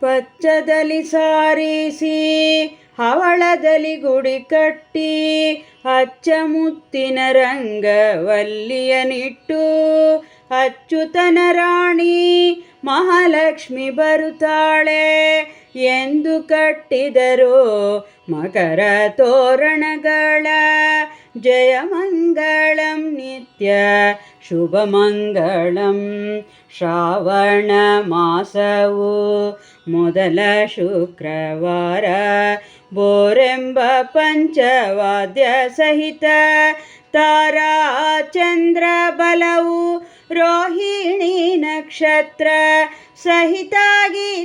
ಪಚ್ಚದಲ್ಲಿ ಸಾರಿಸಿ, ಹವಳದಲ್ಲಿ ಗುಡಿ ಕಟ್ಟಿ, ಅಚ್ಚ ಮುತ್ತಿನ ರಂಗವಲ್ಲಿಯನಿಟ್ಟು, ಅಚ್ಚುತನ ರಾಣಿ ಮಹಾಲಕ್ಷ್ಮಿ ಬರುತ್ತಾಳೆ. ಎಂದು ಕಟ್ಟಿದರು ಮಕರ ತೋರಣಗಳ. ಜಯ ಮಂಗಳಂ ನಿತ್ಯ ಶುಭ ಮಂಗಳಂ. ಶ್ರಾವಣ ಮಾಸವು ಮೊದಲ ಶುಕ್ರವಾರ. ಬೋರೆಂಬ ಪಂಚವಾದ್ಯ ಸಹಿತ ತಾರಾ ಚಂದ್ರ ಬಲವು ರೋಹಿಣಿ ನಕ್ಷತ್ರ ಸಹಿತ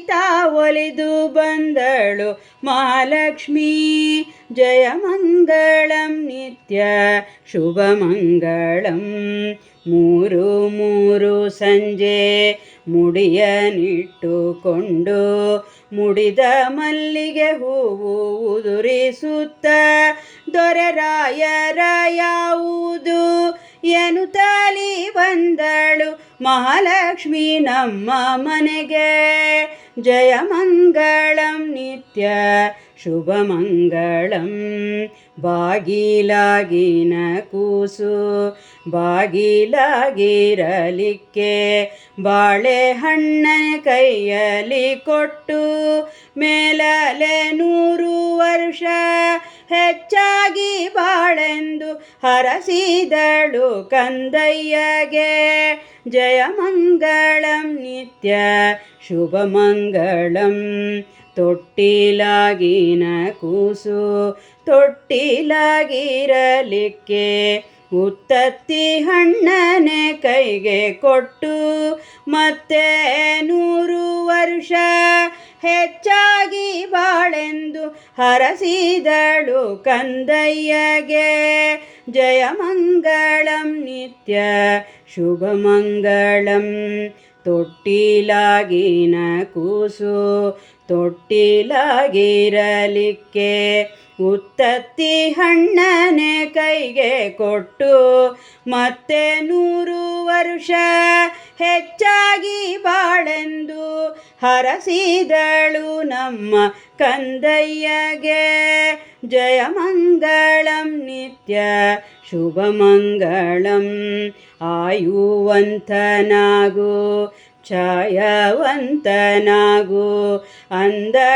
ತಾ ಒಲಿದು ಬಂದಳು ಮಹಾಲಕ್ಷ್ಮೀ. ಜಯ ಮಂಗಳಂ ನಿತ್ಯ ಶುಭ ಮಂಗಳಂ. ಮೂರು ಮೂರು ಸಂಜೆ ಮುಡಿಯನಿಟ್ಟುಕೊಂಡು ಮುಡಿದ ಮಲ್ಲಿಗೆ ಹೂವು ಉದುರಿಸುತ್ತ ದೊರೆರಾಯರ ಯಾವುದು? ಎನ್ನುತ್ತಲಿ ಬಂದಳು ಮಹಾಲಕ್ಷ್ಮಿ ನಮ್ಮ ಮನೆಗೆ. ಜಯ ಮಂಗಳಂ ನಿತ್ಯ ಶುಭ ಮಂಗಳಂ. ಬಾಗಿಲಾಗಿನ ಕೂಸು, ಬಾಗಿಲಾಗಿರಲಿಕ್ಕೆ ಬಾಳೆಹಣ್ಣ ಕೈಯಲ್ಲಿ ಕೊಟ್ಟು, ಮೇಲಲೆ ನೂರು ವರ್ಷ ಹೆಚ್ಚಾಗಿ ಬಾಳೆಂದು ಹರಸಿದಳು ಕಂದಯ್ಯಗೆ. ಜಯ ಮಂಗಳಂ ನಿತ್ಯ ಶುಭ ಮಂಗಳಂ, ತೊಟ್ಟಿಲಾಗಿನ ಕೂಸು ತೊಟ್ಟಿಲಾಗಿರಲಿಕ್ಕೆ ಉತ್ತತ್ತಿ ಹಣ್ಣನೆ ಕೈಗೆ ಕೊಟ್ಟು ಮತ್ತೆ ನೂರು ವರ್ಷ ಹೆಚ್ಚಾಗಿ ಬಾಳೆಂದು ಹರಸಿದಳು ಕಂದಯ್ಯಗೆ. ಜಯಮಂಗಳಂ ನಿತ್ಯ ಶುಭಮಂಗಳಂ ತೊಟ್ಟಿಲಾಗಿನ ಕೂಸು ತೊಟ್ಟಿಲಾಗಿರಲಿಕ್ಕೆ ಉತ್ತತ್ತಿ ಹಣ್ಣನೆ ಕೈಗೆ ಕೊಟ್ಟು ಮತ್ತೆ ನೂರು ವರ್ಷ ಹೆಚ್ಚಾಗಿ ಬಾಳೆಂದು ಹರಸಿದಳು ನಮ್ಮ ಕಂದಯ್ಯಗೆ. ಜಯ ಮಂಗಳಂ ನಿತ್ಯ ಶುಭ ಮಂಗಳಂ. ಆಯುವಂತನಾಗು. ಛಾಯವಂತನಾಗು, ಅಂದಣವನೇರು,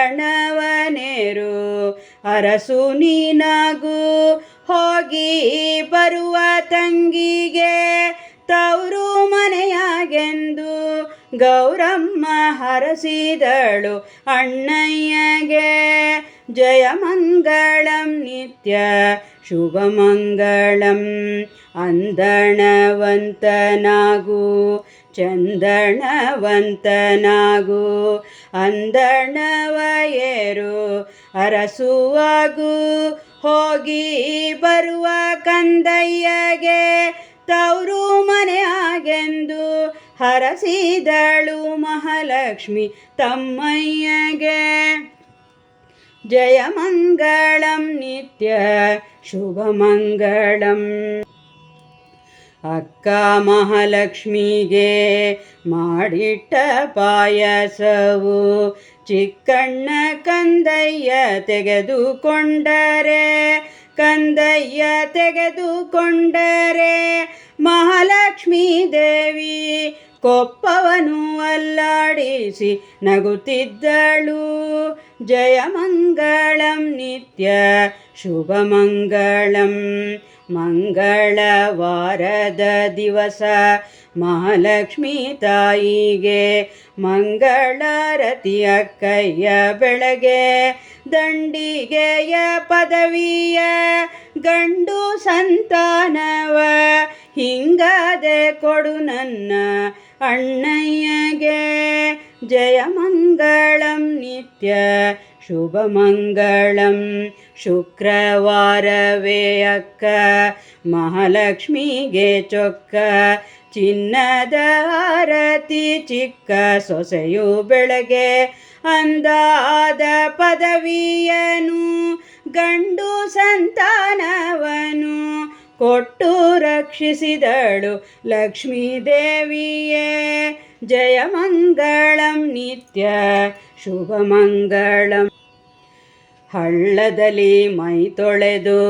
ಅರಸು ನೀನಾಗು, ಹೋಗಿ ಬರುವ ತಂಗಿಗೆ ತವರು ಮನೆಯಾಗೆಂದು ಗೌರಮ್ಮ ಹರಸಿದಳು ಅಣ್ಣಯ್ಯಗೆ. ಜಯಮಂಗಳಂ ನಿತ್ಯ ಶುಭಮಂಗಳಂ ಅಂದಣವಂತನಾಗು ಚಂದಣವಂತನಾಗು ಅಂದಣವಯರು ಅರಸುವಾಗು. ಹೋಗಿ ಬರುವ ಕಂದಯ್ಯಗೆ ತವರು ಮನೆಯಾಗೆಂದು ಹರಸಿದಳು ಮಹಾಲಕ್ಷ್ಮಿ ತಮ್ಮಯ್ಯಗೆ. ಜಯಮಂಗಳಂ ನಿತ್ಯ ಶುಭ ಮಂಗಳಂ ಅಕ್ಕ ಮಹಾಲಕ್ಷ್ಮಿಗೆ ಮಾಡಿಟ್ಟ ಪಾಯಸವು ಚಿಕ್ಕಣ್ಣ ಕಂದಯ್ಯ ತೆಗೆದುಕೊಂಡರೆ ಕಂದಯ್ಯ ತೆಗೆದುಕೊಂಡರೆ ಮಹಾಲಕ್ಷ್ಮೀ ದೇವಿ ಕೊಪ್ಪವನು ಅಲ್ಲಾಡಿಸಿ ನಗುತ್ತಿದ್ದಳು. ಜಯಮಂಗಳಂ ನಿತ್ಯ ಶುಭಮಂಗಳಂ ಮಂಗಳವಾರದ ದಿವಸ ಮಹಾಲಕ್ಷ್ಮೀ ತಾಯಿಗೆ ಮಂಗಳಾರತಿಯ ಕೈಯ ಬೆಳಗ್ಗೆ, ದಂಡಿಗೆಯ ಪದವಿಯ ಗಂಡು ಸಂತಾನವ, ಹಿಂಗಾದೆ ಕೊಡು ನನ್ನ ಅಣ್ಣಯ್ಯಗೆ ಜಯ ಮಂಗಳಂ ನಿತ್ಯ ಶುಭ ಮಂಗಳಂ. ಶುಕ್ರವಾರವೇ ಅಕ್ಕ, ಮಹಾಲಕ್ಷ್ಮಿಗೆ ಚೊಕ್ಕ, ಚಿನ್ನದ ಆರತಿ ಚಿಕ್ಕ ಸೊಸೆಯು ಬೆಳಗ್ಗೆ ಅಂದಾದ ಪದವಿಯನು, ಗಂಡು ಸಂತಾನವನು. ಕೊಟ್ಟು ರಕ್ಷಿಸಿದಳು ಲಕ್ಷ್ಮೀದೇವಿಯೇ. ಜಯ ಮಂಗಳಂ ನಿತ್ಯ ಶುಭ ಮಂಗಳಂ. ಹಳ್ಳದಲ್ಲಿ ಮೈ ತೊಳೆದು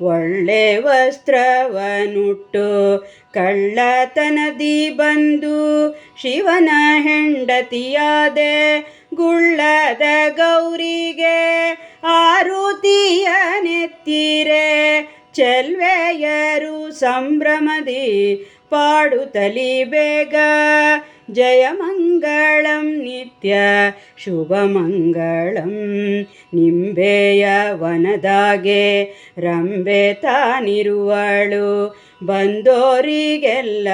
ಒಳ್ಳೆ ವಸ್ತ್ರವನುಟ್ಟು ಕಳ್ಳತನದಿ ಬಂದು ಶಿವನ ಹೆಂಡತಿಯಾದೆ ಗುಳ್ಳದ ಗೌರಿಗೆ ಆರುತಿಯ ನೆತ್ತಿರೆ ಚೆಲ್ವೆಯರು ಸಂಭ್ರಮದಿ ಪಾಡುತ್ತಲಿ ಬೇಗ. ಜಯ ಮಂಗಳಂ ನಿತ್ಯ ಶುಭ ಮಂಗಳಂ. ನಿಂಬೆಯ ವನದಾಗೆ ರಂಬೆ ತಾನಿರುವಳು. ಬಂದೋರಿಗೆಲ್ಲ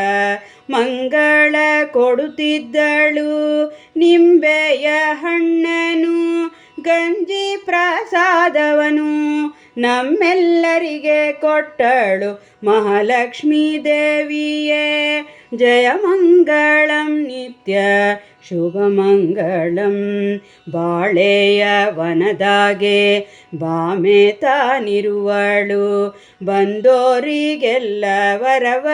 ಮಂಗಳ ಕೊಡುತ್ತಿದ್ದಳು. ನಿಂಬೆಯ ಹಣ್ಣನು ಗಂಜಿ ಪ್ರಸಾದವನು. ನಮ್ಮೆಲ್ಲರಿಗೆ ಕೊಟ್ಟಳು ಮಹಾಲಕ್ಷ್ಮೀ ದೇವಿಯೇ. ಜಯ ಮಂಗಳಂ ನಿತ್ಯ ಶುಭ ಮಂಗಳಂ. ಬಾಳೆಯ ವನದಾಗೆ ಬಾಮೆ ತಾನಿರುವಳು ಬಂದೋರಿಗೆಲ್ಲ ವರವ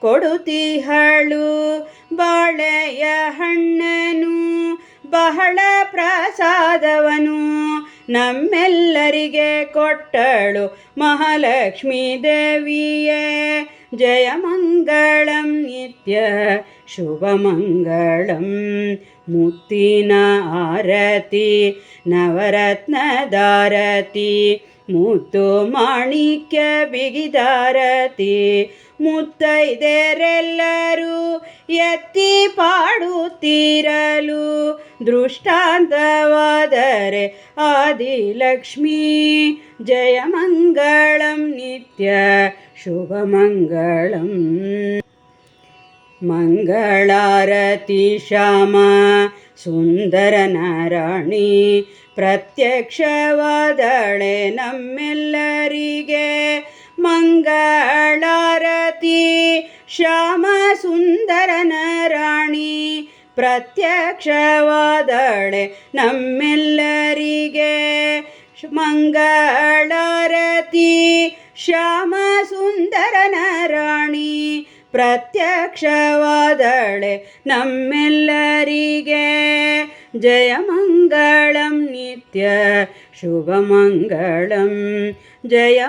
ಕೊಡುತ್ತಿಹಳು ಬಾಳೆಯ ಹಣ್ಣನು ಬಹಳ ಪ್ರಸಾದವನು. ನಮ್ಮೆಲ್ಲರಿಗೆ ಕೊಟ್ಟಳು ಮಹಾಲಕ್ಷ್ಮೀ ದೇವಿಯೇ. ಜಯ ಮಂಗಳಂ ನಿತ್ಯ ಶುಭ ಮಂಗಳಂ. ಮುತ್ತಿನ ಆರತಿ ನವರತ್ನದಾರತಿ ಮುತ್ತು ಮಾಣಿಕ್ಯ ಬಿಗಿದಾರತಿ. ಮುತ್ತೈದೆರೆಲ್ಲರೂ ಎತ್ತಿ ಪಾಡುತ್ತಿರಲು. ದೃಷ್ಟಾಂತವಾದರೆ ಆದಿಲಕ್ಷ್ಮೀ. ಜಯ ಮಂಗಳಂ ನಿತ್ಯ ಶುಭ ಮಂಗಳಂ. ಮಂಗಳಾರತಿ ಶ್ಯಾಮ. ಸುಂದರ ನಾರಾಣಿ ಪ್ರತ್ಯಕ್ಷವಾದಳೆ ನಮ್ಮೆಲ್ಲರಿಗೆ. ಮಂಗಳಾರತಿ ಶ್ಯಾಮ ಸುಂದರ ನಾರಾಣಿ ಪ್ರತ್ಯಕ್ಷವಾದಳೆ ನಮ್ಮೆಲ್ಲರಿಗೆ. ಮಂಗಳಾರತಿ ಶ್ಯಾಮ ಸುಂದರ ನಾರಾಣಿ ಪ್ರತ್ಯಕ್ಷವಾದಳೆ ನಮ್ಮೆಲ್ಲರಿಗೆ. ಜಯ ಮಂಗಳಂ ನಿತ್ಯ ಶುಭ ಮಂಗಳಂ ಜಯ